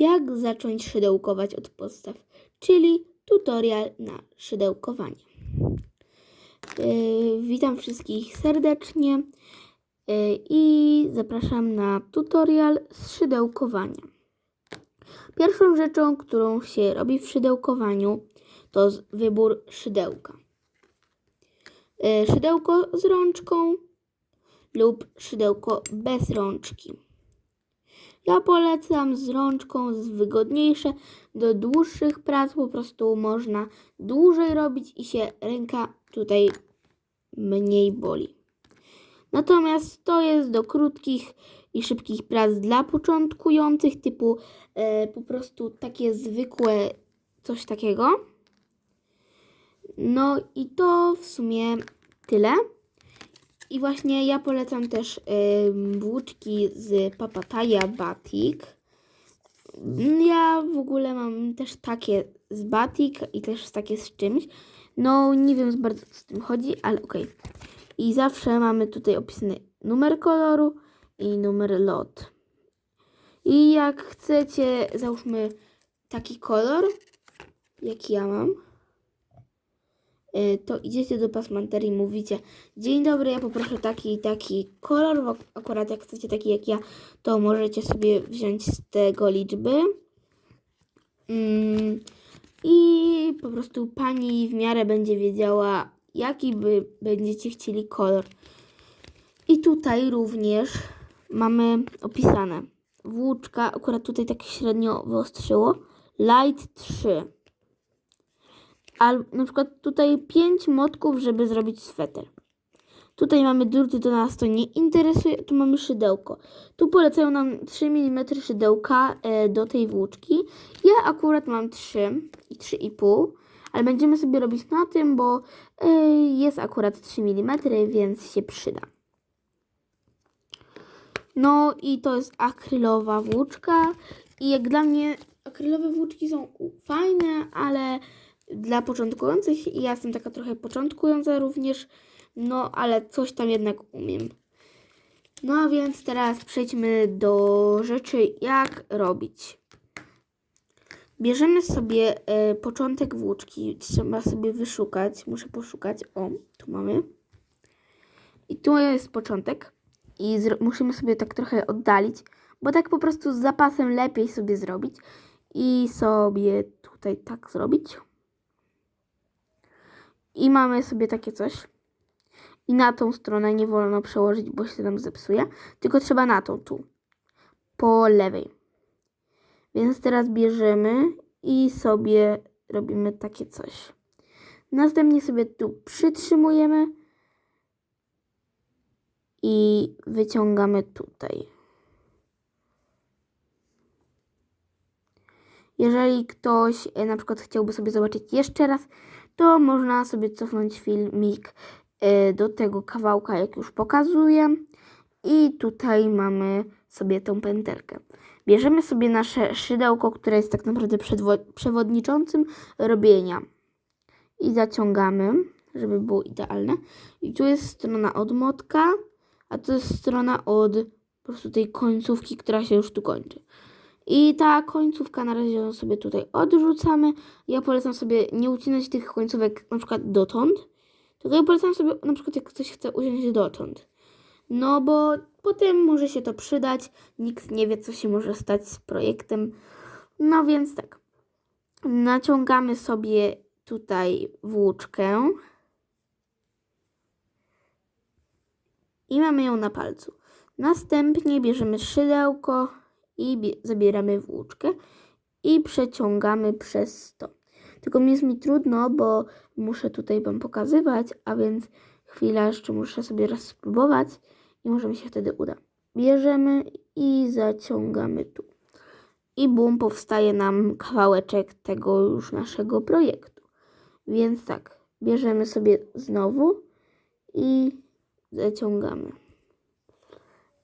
jak zacząć szydełkować od podstaw, czyli tutorial na szydełkowanie. Yy, witam wszystkich serdecznie yy, i zapraszam na tutorial z szydełkowania. Pierwszą rzeczą, którą się robi w szydełkowaniu, to wybór szydełka. Yy, Szydełko z rączką lub szydełko bez rączki. Ja polecam z rączką, jest wygodniejsze. Do dłuższych prac po prostu można dłużej robić i się ręka tutaj mniej boli. Natomiast to jest do krótkich i szybkich prac dla początkujących, typu e, po prostu takie zwykłe coś takiego. No i to w sumie tyle. I właśnie ja polecam też ym, włóczki z Papataya Batik. Ja w ogóle mam też takie z Batik i też takie z czymś. No nie wiem bardzo co z tym chodzi, ale okej. I zawsze mamy tutaj opisany numer koloru i numer lot. I jak chcecie, załóżmy taki kolor, jaki ja mam, to idziecie do pasmanterii i mówicie Dzień dobry, ja poproszę taki i taki kolor, bo akurat jak chcecie taki jak ja, to możecie sobie wziąć z tego liczby. Mm, I po prostu pani w miarę będzie wiedziała, jaki by będziecie chcieli kolor. I tutaj również mamy opisane. Włóczka, akurat tutaj tak średnio wyostrzyło. Light 3. Albo na przykład tutaj 5 motków, żeby zrobić sweter. Tutaj mamy druty, to nas to nie interesuje. Tu mamy szydełko. Tu polecają nam 3 mm szydełka e, do tej włóczki. Ja akurat mam 3 i 3,5, ale będziemy sobie robić na tym, bo e, jest akurat 3 mm, więc się przyda. No i to jest akrylowa włóczka. I jak dla mnie akrylowe włóczki są fajne, ale dla początkujących, i ja jestem taka trochę początkująca również, no ale coś tam jednak umiem. No a więc teraz przejdźmy do rzeczy, jak robić. Bierzemy sobie e, początek włóczki, trzeba sobie wyszukać, muszę poszukać, o, tu mamy. I tu jest początek i musimy sobie tak trochę oddalić, bo tak po prostu z zapasem lepiej sobie zrobić i sobie tutaj tak zrobić. I mamy sobie takie coś. I na tą stronę nie wolno przełożyć, bo się nam zepsuje. Tylko trzeba na tą tu. Po lewej. Więc teraz bierzemy i sobie robimy takie coś. Następnie sobie tu przytrzymujemy i wyciągamy tutaj. Jeżeli ktoś e, na przykład chciałby sobie zobaczyć jeszcze raz, to można sobie cofnąć filmik e, do tego kawałka, jak już pokazuję. I tutaj mamy sobie tą pętelkę. Bierzemy sobie nasze szydełko, które jest tak naprawdę przewodniczącym robienia. I zaciągamy, żeby było idealne. I tu jest strona od motka, a to jest strona od po prostu tej końcówki, która się już tu kończy. I ta końcówka na razie ją sobie tutaj odrzucamy. Ja polecam sobie nie ucinać tych końcówek na przykład dotąd, tylko ja polecam sobie na przykład jak ktoś chce uciąć dotąd. No bo potem może się to przydać, nikt nie wie co się może stać z projektem. No więc tak, naciągamy sobie tutaj włóczkę i mamy ją na palcu. Następnie bierzemy szydełko i bie- zabieramy włóczkę i przeciągamy przez to. Tylko mi jest mi trudno, bo muszę tutaj Wam pokazywać, a więc chwilę jeszcze muszę sobie raz spróbować i może mi się wtedy uda. Bierzemy i zaciągamy tu. I bum, powstaje nam kawałeczek tego już naszego projektu. Więc tak, bierzemy sobie znowu i zaciągamy.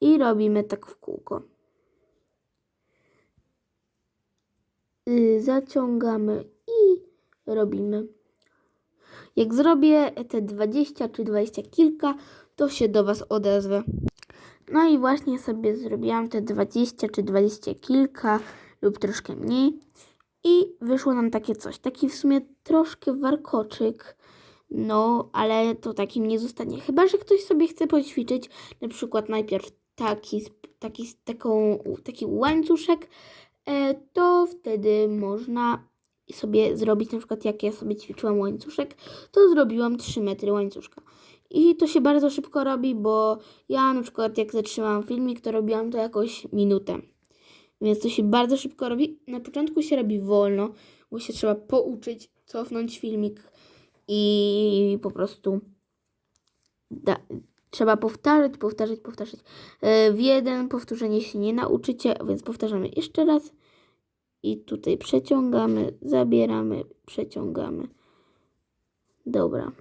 I robimy tak w kółko. Zaciągamy i robimy. Jak zrobię te 20 czy 20 kilka, to się do Was odezwę. No i właśnie sobie zrobiłam te 20 czy 20 kilka lub troszkę mniej. I wyszło nam takie coś. Taki w sumie troszkę warkoczyk. No, ale to takim nie zostanie. Chyba, że ktoś sobie chce poćwiczyć, na przykład najpierw taki, taki, taką, taki łańcuszek, to wtedy można sobie zrobić, na przykład jak ja sobie ćwiczyłam łańcuszek, to zrobiłam 3 metry łańcuszka. I to się bardzo szybko robi, bo ja na przykład jak zatrzymałam filmik, to robiłam to jakoś minutę. Więc to się bardzo szybko robi. Na początku się robi wolno, bo się trzeba pouczyć, cofnąć filmik i po prostu da, trzeba powtarzać, powtarzać, powtarzać. E, W jeden powtórzenie się nie nauczycie, więc powtarzamy jeszcze raz. I tutaj przeciągamy, zabieramy, przeciągamy. Dobra.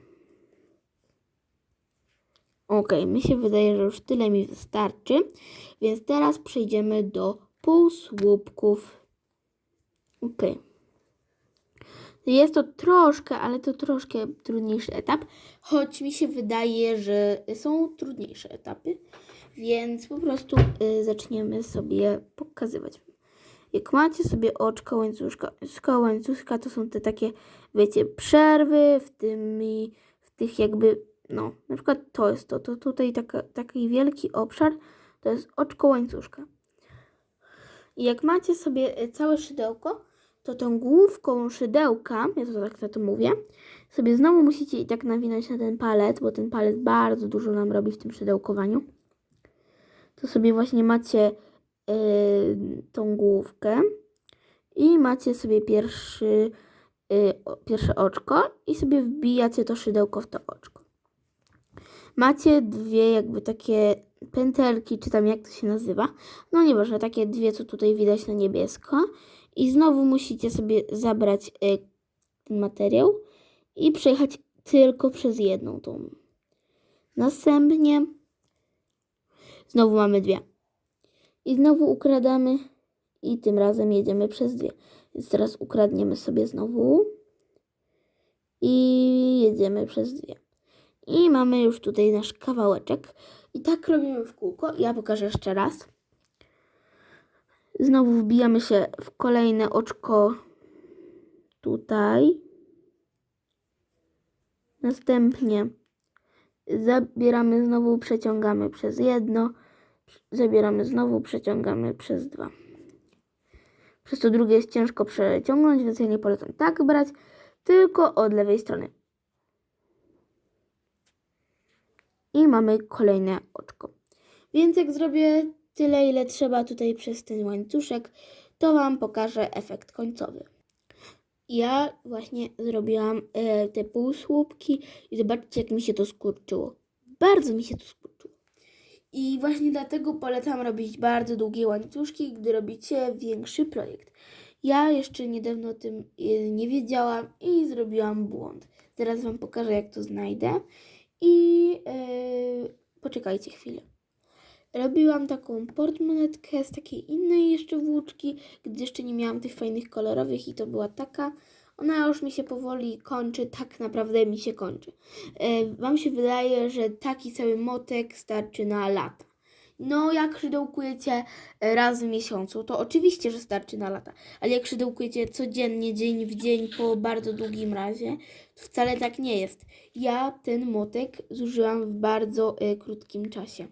Ok, mi się wydaje, że już tyle mi wystarczy. Więc teraz przejdziemy do półsłupków. Ok. Jest to troszkę, ale to troszkę trudniejszy etap, choć mi się wydaje, że są trudniejsze etapy, więc po prostu y, zaczniemy sobie pokazywać. Jak macie sobie oczko łańcuszka, łańcuszka to są te takie, wiecie, przerwy w tym, w tych jakby, no, na przykład to jest to, to tutaj taka, taki wielki obszar, to jest oczko łańcuszka. I jak macie sobie y, całe szydełko, to tą główką szydełka, ja to tak na to mówię, sobie znowu musicie i tak nawinąć na ten palec, bo ten palec bardzo dużo nam robi w tym szydełkowaniu. To sobie właśnie macie y, tą główkę i macie sobie pierwszy, y, o, pierwsze oczko i sobie wbijacie to szydełko w to oczko. Macie dwie jakby takie pętelki, czy tam jak to się nazywa. No nieważne, takie dwie, co tutaj widać na niebiesko. I znowu musicie sobie zabrać y, ten materiał i przejechać tylko przez jedną tą. Następnie znowu mamy dwie. I znowu ukradamy i tym razem jedziemy przez dwie. Więc teraz ukradniemy sobie znowu i jedziemy przez dwie. I mamy już tutaj nasz kawałeczek. I tak robimy w kółko. Ja pokażę jeszcze raz. Znowu wbijamy się w kolejne oczko tutaj. Następnie zabieramy znowu, przeciągamy przez jedno. Zabieramy znowu, przeciągamy przez dwa. Przez to drugie jest ciężko przeciągnąć, więc ja nie polecam tak brać, tylko od lewej strony. Mamy kolejne oczko. Więc jak zrobię tyle, ile trzeba tutaj przez ten łańcuszek, to Wam pokażę efekt końcowy. Ja właśnie zrobiłam e, te półsłupki i zobaczcie, jak mi się to skurczyło. Bardzo mi się to skurczyło. I właśnie dlatego polecam robić bardzo długie łańcuszki, gdy robicie większy projekt. Ja jeszcze niedawno o tym e, nie wiedziałam i zrobiłam błąd. Zaraz Wam pokażę, jak to znajdę. I e, poczekajcie chwilę. Robiłam taką portmonetkę z takiej innej jeszcze włóczki, gdy jeszcze nie miałam tych fajnych kolorowych i to była taka. Ona już mi się powoli kończy, tak naprawdę mi się kończy. E, wam się wydaje, że taki cały motek starczy na lata. No, jak szydełkujecie e, raz w miesiącu, to oczywiście, że starczy na lata. Ale jak szydełkujecie codziennie, dzień w dzień, po bardzo długim razie, to wcale tak nie jest. Ja ten motek zużyłam w bardzo e, krótkim czasie.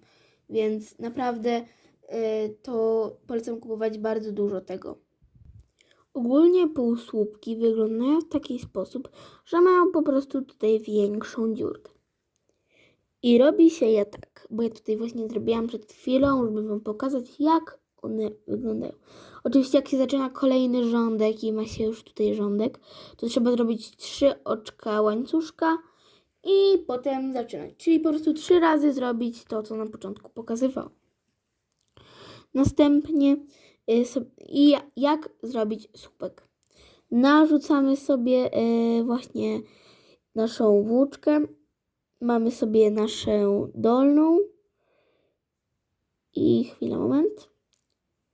Więc naprawdę y, to polecam kupować bardzo dużo tego. Ogólnie półsłupki wyglądają w taki sposób, że mają po prostu tutaj większą dziurkę. I robi się je tak, bo ja tutaj właśnie zrobiłam przed chwilą, żeby Wam pokazać, jak one wyglądają. Oczywiście jak się zaczyna kolejny rządek i ma się już tutaj rządek, to trzeba zrobić trzy oczka łańcuszka, i potem zaczynać. Czyli po prostu trzy razy zrobić to, co na początku pokazywał. Następnie y, i ja- jak zrobić słupek. Narzucamy sobie y, właśnie naszą włóczkę. Mamy sobie naszą dolną. I chwila, moment.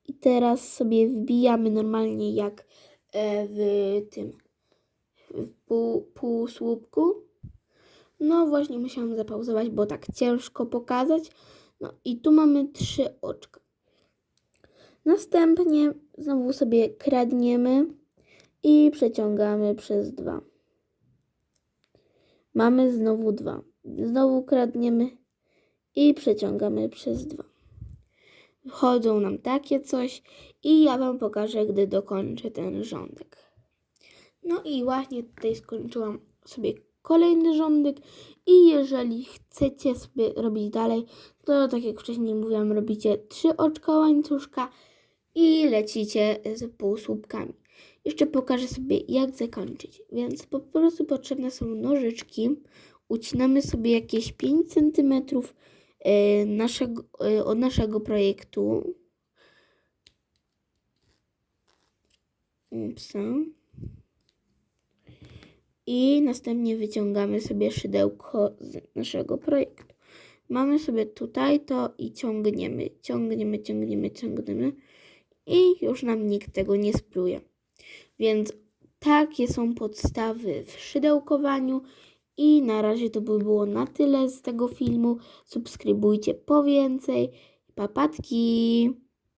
I teraz sobie wbijamy normalnie jak e, w tym w pół, półsłupku. No właśnie musiałam zapauzować, bo tak ciężko pokazać. No i tu mamy trzy oczka. Następnie znowu sobie kradniemy i przeciągamy przez dwa. Mamy znowu dwa. Znowu kradniemy i przeciągamy przez dwa. Wchodzą nam takie coś i ja Wam pokażę, gdy dokończę ten rządek. No i właśnie tutaj skończyłam sobie kolejny rządek i jeżeli chcecie sobie robić dalej, to tak jak wcześniej mówiłam, robicie trzy oczka łańcuszka i lecicie z półsłupkami. Jeszcze pokażę sobie jak zakończyć, więc po prostu potrzebne są nożyczki. Ucinamy sobie jakieś 5 cm naszego, e, od naszego projektu. Upsa. I następnie wyciągamy sobie szydełko z naszego projektu. Mamy sobie tutaj to i ciągniemy, ciągniemy, ciągniemy, ciągniemy i już nam nikt tego nie spluje. Więc takie są podstawy w szydełkowaniu i na razie to by było na tyle z tego filmu. Subskrybujcie po więcej. Papatki!